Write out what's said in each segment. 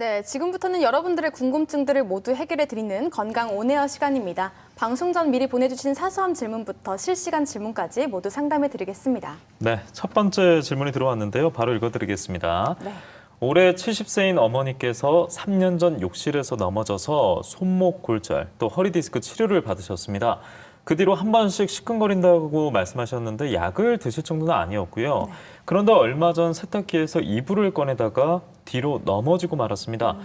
네, 지금부터는 여러분들의 궁금증들을 모두 해결해 드리는 건강 온에어 시간입니다. 방송 전 미리 보내주신 사소한 질문부터 실시간 질문까지 모두 상담해 드리겠습니다. 네, 첫 번째 질문이 들어왔는데요. 바로 읽어드리겠습니다. 네. 올해 70세인 어머니께서 3년 전 욕실에서 넘어져서 손목 골절 또 허리 디스크 치료를 받으셨습니다. 그 뒤로 한 번씩 시큰거린다고 말씀하셨는데 약을 드실 정도는 아니었고요. 그런데 얼마 전 세탁기에서 이불을 꺼내다가 뒤로 넘어지고 말았습니다.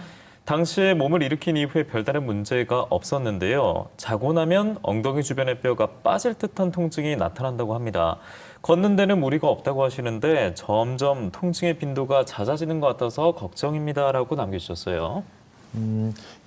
당시에 몸을 일으킨 이후에 별다른 문제가 없었는데요. 자고 나면 엉덩이 주변의 뼈가 빠질 듯한 통증이 나타난다고 합니다. 걷는 데는 무리가 없다고 하시는데 점점 통증의 빈도가 잦아지는 것 같아서 걱정입니다라고 남겨주셨어요.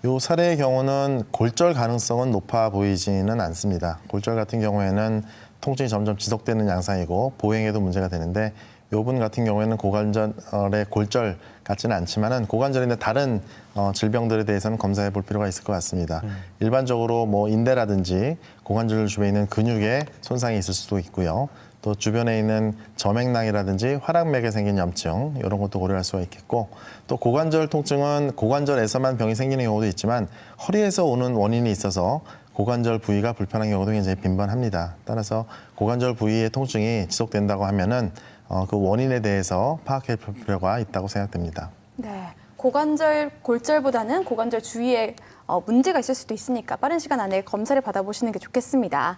요 사례의 경우는 골절 가능성은 높아 보이지는 않습니다. 골절 같은 경우에는 통증이 점점 지속되는 양상이고 보행에도 문제가 되는데 요분 같은 경우에는 고관절의 골절 같지는 않지만은 고관절인데 다른 어, 질병들에 대해서는 검사해 볼 필요가 있을 것 같습니다. 일반적으로 뭐 인대라든지 고관절 주변에 있는 근육에 손상이 있을 수도 있고요. 또 주변에 있는 점액낭이라든지 화랑맥에 생긴 염증 이런 것도 고려할 수가 있겠고 또 고관절 통증은 고관절에서만 병이 생기는 경우도 있지만 허리에서 오는 원인이 있어서 고관절 부위가 불편한 경우도 굉장히 빈번합니다. 따라서 고관절 부위의 통증이 지속된다고 하면은 어, 그 원인에 대해서 파악해 볼 필요가 있다고 생각됩니다. 네. 고관절 골절보다는 고관절 주위에 어, 문제가 있을 수도 있으니까 빠른 시간 안에 검사를 받아보시는 게 좋겠습니다.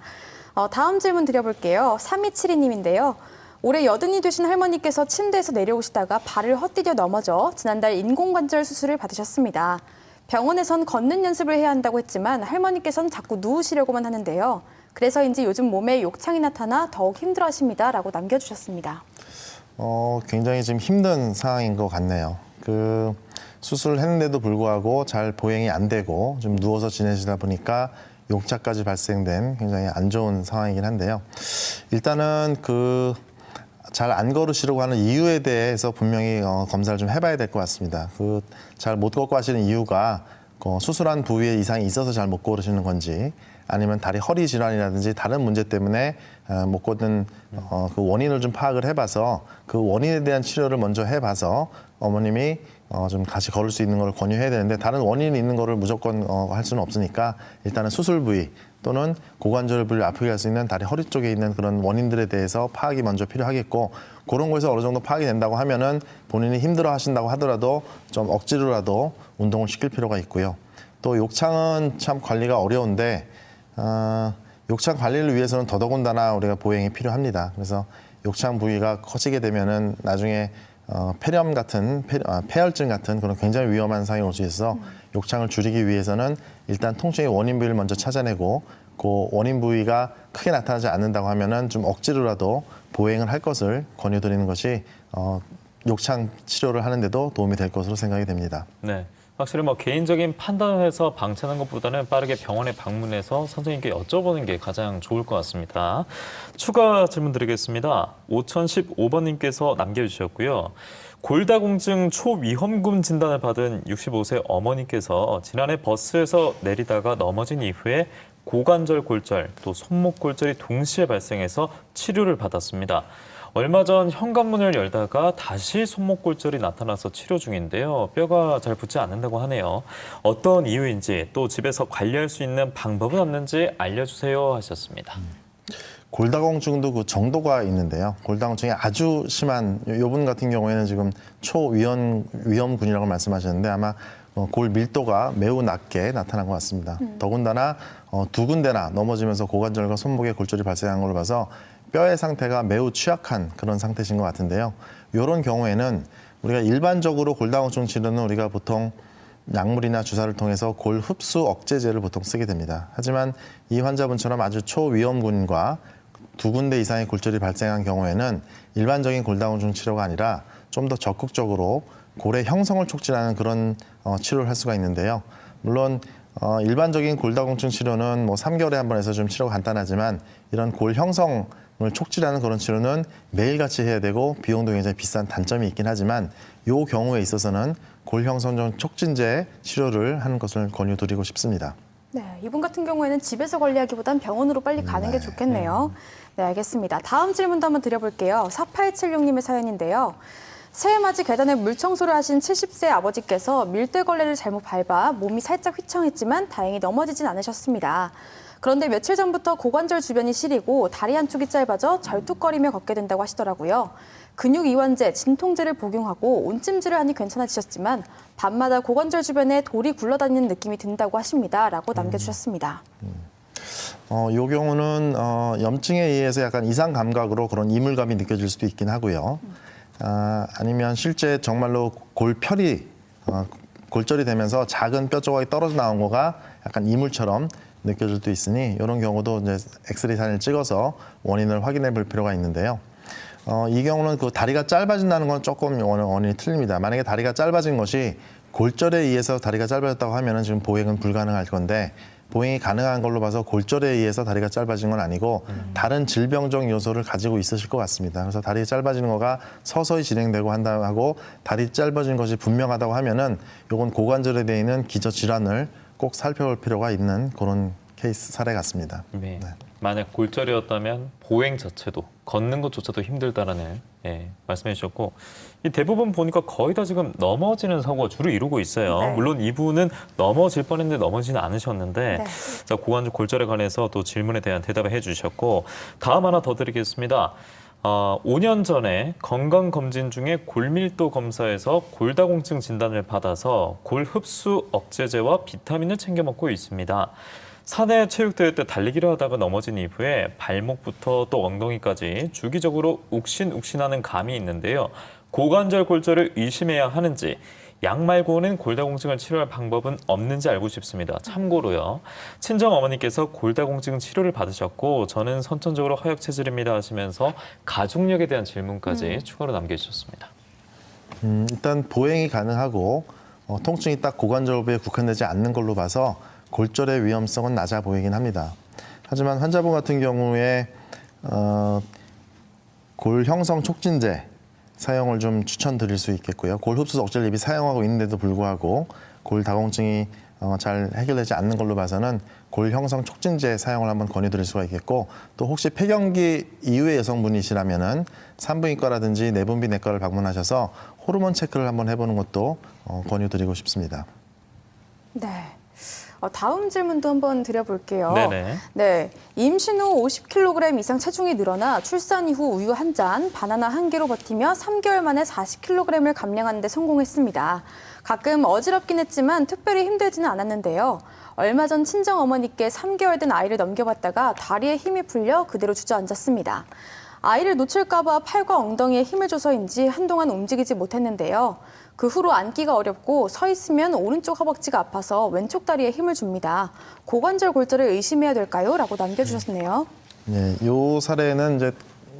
어, 다음 질문 드려볼게요. 3272님인데요. 올해 여든이 되신 할머니께서 침대에서 내려오시다가 발을 헛디뎌 넘어져 지난달 인공관절 수술을 받으셨습니다. 병원에선 걷는 연습을 해야 한다고 했지만 할머니께서는 자꾸 누우시려고만 하는데요. 그래서인지 요즘 몸에 욕창이 나타나 더욱 힘들어 하십니다 라고 남겨주셨습니다. 어, 굉장히 지금 힘든 상황인 것 같네요. 그 수술을 했는데도 불구하고 잘 보행이 안 되고 좀 누워서 지내시다 보니까 욕차까지 발생된 굉장히 안 좋은 상황이긴 한데요. 일단은 그 잘 안 걸으시려고 하는 이유에 대해서 분명히 어, 검사를 좀 해봐야 될 것 같습니다. 그 잘 못 걷고 하시는 이유가 어, 수술한 부위에 이상이 있어서 잘못 걸으시는 건지 아니면 다리 허리 질환이라든지 다른 문제 때문에 어, 못 걷는 어, 그 원인을 좀 파악을 해봐서 그 원인에 대한 치료를 먼저 해봐서 어머님이 어, 좀 다시 걸을 수 있는 걸 권유해야 되는데 다른 원인이 있는 거를 무조건 어, 할 수는 없으니까 일단은 수술 부위 또는 고관절 부위를 아프게 할 수 있는 다리 허리 쪽에 있는 그런 원인들에 대해서 파악이 먼저 필요하겠고 그런 거에서 어느 정도 파악이 된다고 하면은 본인이 힘들어 하신다고 하더라도 좀 억지로라도 운동을 시킬 필요가 있고요. 또 욕창은 참 관리가 어려운데 어, 욕창 관리를 위해서는 더더군다나 우리가 보행이 필요합니다. 그래서 욕창 부위가 커지게 되면은 나중에 어, 폐렴 같은 폐, 아, 폐혈증 같은 그런 굉장히 위험한 상황이 올 수 있어서 욕창을 줄이기 위해서는 일단 통증의 원인 부위를 먼저 찾아내고 그 원인 부위가 크게 나타나지 않는다고 하면은 좀 억지로라도 보행을 할 것을 권유드리는 것이 어, 욕창 치료를 하는데도 도움이 될 것으로 생각이 됩니다. 네. 확실히 뭐 개인적인 판단을 해서 방치하는 것보다는 빠르게 병원에 방문해서 선생님께 여쭤보는 게 가장 좋을 것 같습니다. 추가 질문 드리겠습니다. 5015번님께서 남겨주셨고요. 골다공증 초위험군 진단을 받은 65세 어머니께서 지난해 버스에서 내리다가 넘어진 이후에 고관절 골절 또 손목 골절이 동시에 발생해서 치료를 받았습니다. 얼마 전 현관문을 열다가 다시 손목 골절이 나타나서 치료 중인데요. 뼈가 잘 붙지 않는다고 하네요. 어떤 이유인지 또 집에서 관리할 수 있는 방법은 없는지 알려주세요 하셨습니다. 골다공증도 그 정도가 있는데요. 골다공증이 아주 심한 요- 요분 같은 경우에는 지금 초위험 위험군이라고 말씀하셨는데 아마 어, 골 밀도가 매우 낮게 나타난 것 같습니다. 더군다나 어, 두 군데나 넘어지면서 고관절과 손목에 골절이 발생한 걸로 봐서 뼈의 상태가 매우 취약한 그런 상태신 것 같은데요. 이런 경우에는 우리가 일반적으로 골다공증 치료는 우리가 보통 약물이나 주사를 통해서 골 흡수 억제제를 보통 쓰게 됩니다. 하지만 이 환자분처럼 아주 초위험군과 두 군데 이상의 골절이 발생한 경우에는 일반적인 골다공증 치료가 아니라 좀 더 적극적으로 골의 형성을 촉진하는 그런 어, 치료를 할 수가 있는데요. 물론 어, 일반적인 골다공증 치료는 뭐 3개월에 한 번 해서 좀 치료가 간단하지만 이런 골 형성 을 촉진하는 그런 치료는 매일같이 해야 되고 비용도 굉장히 비싼 단점이 있긴 하지만 이 경우에 있어서는 골 형성 촉진제 치료를 하는 것을 권유드리고 싶습니다. 네, 이분 같은 경우에는 집에서 관리하기보단 병원으로 빨리 가는 게 좋겠네요. 네, 알겠습니다. 다음 질문도 한번 드려볼게요. 4876님의 사연인데요. 새해 맞이 계단에 물 청소를 하신 70세 아버지께서 밀대걸레를 잘못 밟아 몸이 살짝 휘청했지만 다행히 넘어지진 않으셨습니다. 그런데 며칠 전부터 고관절 주변이 시리고 다리 한쪽이 짧아져 절뚝거리며 걷게 된다고 하시더라고요. 근육 이완제, 진통제를 복용하고 온찜질을 하니 괜찮아지셨지만 밤마다 고관절 주변에 돌이 굴러다니는 느낌이 든다고 하십니다. 라고 남겨주셨습니다. 어, 요 경우는 어, 염증에 의해서 약간 이상 감각으로 그런 이물감이 느껴질 수도 있긴 하고요. 아, 아니면 실제 정말로 골편이 어, 골절이 되면서 작은 뼈 조각이 떨어져 나온 거가 약간 이물처럼 느껴질 수도 있으니 이런 경우도 이제 엑스레이 사진을 찍어서 원인을 확인해 볼 필요가 있는데요. 어, 이 경우는 그 다리가 짧아진다는 건 조금 원- 원인이 틀립니다. 만약에 다리가 짧아진 것이 골절에 의해서 다리가 짧아졌다고 하면은 지금 보행은 불가능할 건데 보행이 가능한 걸로 봐서 골절에 의해서 다리가 짧아진 건 아니고 다른 질병적 요소를 가지고 있으실 것 같습니다. 그래서 다리 짧아지는 거가 서서히 진행되고 한다 하고 다리 짧아진 것이 분명하다고 하면은 요건 고관절에 대해 있는 기저 질환을 꼭 살펴볼 필요가 있는 그런 케이스 사례 같습니다. 네. 만약 골절이었다면 보행 자체도 걷는 것조차도 힘들다라는 예, 말씀해 주셨고 이 대부분 보니까 거의 다 지금 넘어지는 사고가 주로 이루고 있어요. 네. 물론 이분은 넘어질 뻔했는데 넘어지는 않으셨는데 네. 자 고관절 골절에 관해서 또 질문에 대한 대답을 해주셨고 다음 하나 더 드리겠습니다. 어, 5년 전에 건강검진 중에 골밀도 검사에서 골다공증 진단을 받아서 골 흡수 억제제와 비타민을 챙겨 먹고 있습니다. 사내 체육대회 때 달리기를 하다가 넘어진 이후에 발목부터 또 엉덩이까지 주기적으로 욱신욱신하는 감이 있는데요. 고관절 골절을 의심해야 하는지 약 말고는 골다공증을 치료할 방법은 없는지 알고 싶습니다. 참고로요. 친정 어머니께서 골다공증 치료를 받으셨고 저는 선천적으로 허약 체질입니다 하시면서 가족력에 대한 질문까지 추가로 남겨주셨습니다. 음, 일단 보행이 가능하고 어, 통증이 딱 고관절부에 국한되지 않는 걸로 봐서 골절의 위험성은 낮아 보이긴 합니다. 하지만 환자분 같은 경우에 어, 골 형성 촉진제 사용을 좀 추천드릴 수 있겠고요. 골 흡수 억제를 이미 사용하고 있는데도 불구하고 골 다공증이 어, 잘 해결되지 않는 걸로 봐서는 골 형성 촉진제 사용을 한번 권유드릴 수가 있겠고 또 혹시 폐경기 이후의 여성분이시라면은 산부인과라든지 내분비 내과를 방문하셔서 호르몬 체크를 한번 해보는 것도 어, 권유드리고 싶습니다. 네. 어, 다음 질문도 한번 드려볼게요. 네네. 네, 임신 후 50kg 이상 체중이 늘어나 출산 이후 우유 한 잔, 바나나 한 개로 버티며 3개월 만에 40kg을 감량하는 데 성공했습니다. 가끔 어지럽긴 했지만 특별히 힘들지는 않았는데요. 얼마 전 친정 어머니께 3개월 된 아이를 넘겨봤다가 다리에 힘이 풀려 그대로 주저앉았습니다. 아이를 놓칠까봐 팔과 엉덩이에 힘을 줘서인지 한동안 움직이지 못했는데요. 그 후로 앉기가 어렵고 서 있으면 오른쪽 허벅지가 아파서 왼쪽 다리에 힘을 줍니다. 고관절 골절을 의심해야 될까요? 라고 남겨주셨네요. 네, 요 사례는 이제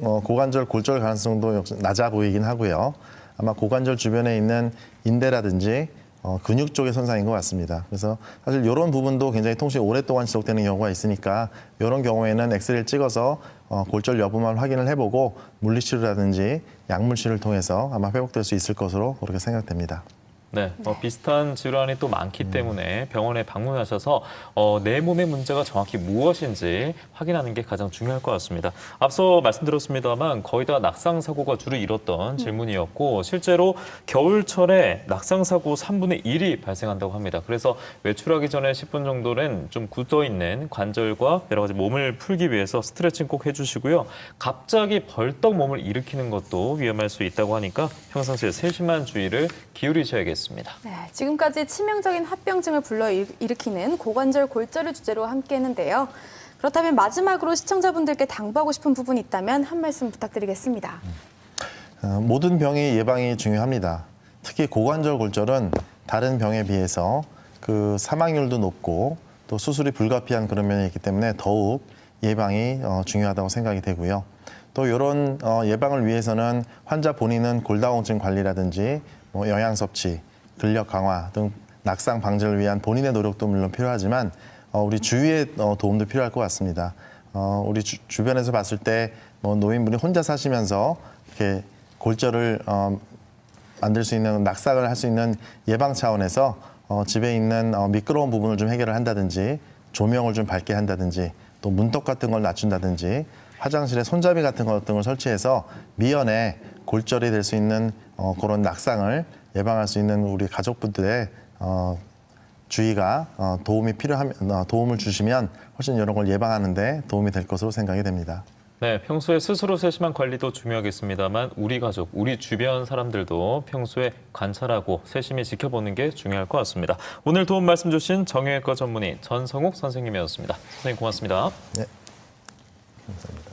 어, 고관절 골절 가능성도 낮아 보이긴 하고요. 아마 고관절 주변에 있는 인대라든지 어, 근육 쪽의 손상인 것 같습니다. 그래서 사실 이런 부분도 굉장히 통증이 오랫동안 지속되는 경우가 있으니까 이런 경우에는 엑스레이를 찍어서 어, 골절 여부만 확인을 해보고 물리치료라든지 약물치료를 통해서 아마 회복될 수 있을 것으로 그렇게 생각됩니다. 네, 어, 비슷한 질환이 또 많기 때문에 병원에 방문하셔서 어, 내 몸의 문제가 정확히 무엇인지 확인하는 게 가장 중요할 것 같습니다. 앞서 말씀드렸습니다만 거의 다 낙상 사고가 주로 이뤘던 질문이었고 실제로 겨울철에 낙상 사고 3분의 1이 발생한다고 합니다. 그래서 외출하기 전에 10분 정도는 좀 굳어 있는 관절과 여러 가지 몸을 풀기 위해서 스트레칭 꼭 해주시고요. 갑자기 벌떡 몸을 일으키는 것도 위험할 수 있다고 하니까 평상시에 세심한 주의를 기울이셔야겠습니다. 네, 지금까지 치명적인 합병증을 불러 일- 일으키는 고관절 골절을 주제로 함께했는데요. 그렇다면 마지막으로 시청자분들께 당부하고 싶은 부분이 있다면 한 말씀 부탁드리겠습니다. 어, 모든 병이 예방이 중요합니다. 특히 고관절 골절은 다른 병에 비해서 그 사망률도 높고 또 수술이 불가피한 그런 면이 있기 때문에 더욱 예방이 어, 중요하다고 생각이 되고요. 또 이런 어, 예방을 위해서는 환자 본인은 골다공증 관리라든지 뭐 영양 섭취, 근력 강화 등 낙상 방지를 위한 본인의 노력도 물론 필요하지만 어, 우리 주위의 어, 도움도 필요할 것 같습니다. 어, 우리 주, 주변에서 봤을 때 뭐 노인분이 혼자 사시면서 이렇게 골절을 어, 만들 수 있는 낙상을 할 수 있는 예방 차원에서 어, 집에 있는 어, 미끄러운 부분을 좀 해결을 한다든지 조명을 좀 밝게 한다든지 또 문턱 같은 걸 낮춘다든지 화장실에 손잡이 같은 것 등을 설치해서 미연에 골절이 될 수 있는 어, 그런 낙상을 예방할 수 있는 우리 가족분들의 어, 주의가 어, 도움이 필요하면 어, 도움을 주시면 훨씬 이런 걸 예방하는데 도움이 될 것으로 생각이 됩니다. 네, 평소에 스스로 세심한 관리도 중요하겠습니다만 우리 가족, 우리 주변 사람들도 평소에 관찰하고 세심히 지켜보는 게 중요할 것 같습니다. 오늘 도움 말씀 주신 정형외과 전문의 전성욱 선생님이었습니다. 선생님 고맙습니다. 네. 감사합니다.